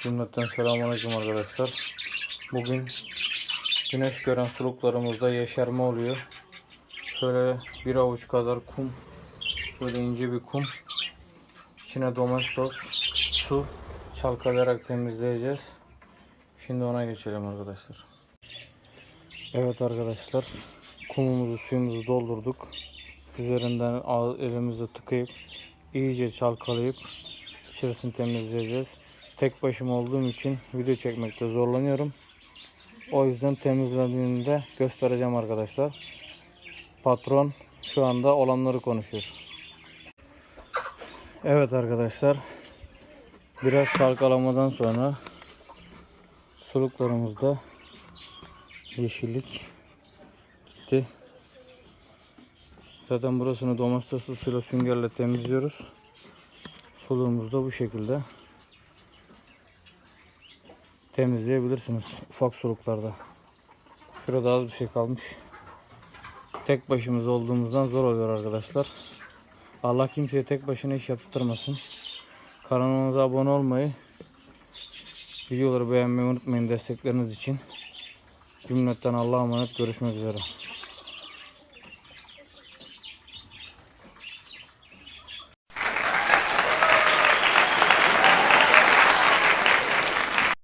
Cümleten selamünaleyküm arkadaşlar. Bugün güneş gören suluklarımızda yeşerme oluyor. Şöyle bir avuç kadar kum, şöyle ince bir kum. İçine domestos, su çalkalayarak temizleyeceğiz. Şimdi ona geçelim arkadaşlar. Evet arkadaşlar, kumumuzu suyumuzu doldurduk. Üzerinden elimizle tıkayıp iyice çalkalayıp içerisini temizleyeceğiz. Tek başıma olduğum için video çekmekte zorlanıyorum. O yüzden temizlediğinde göstereceğim arkadaşlar. Patron şu anda olanları konuşuyor. Evet arkadaşlar. Biraz çalkalamadan sonra suluklarımızda yeşillik gitti. Zaten burasını domestoslu suyla süngerle temizliyoruz. Suluğumuz da bu şekilde temizleyebilirsiniz ufak suluklarda. Şurada az bir şey kalmış. Tek başımız olduğumuzdan zor oluyor arkadaşlar. Allah kimseye tek başına iş yaptırmasın. Kanalımıza abone olmayı, videoları beğenmeyi unutmayın destekleriniz için. Cümletten Allah'a emanet görüşmek üzere.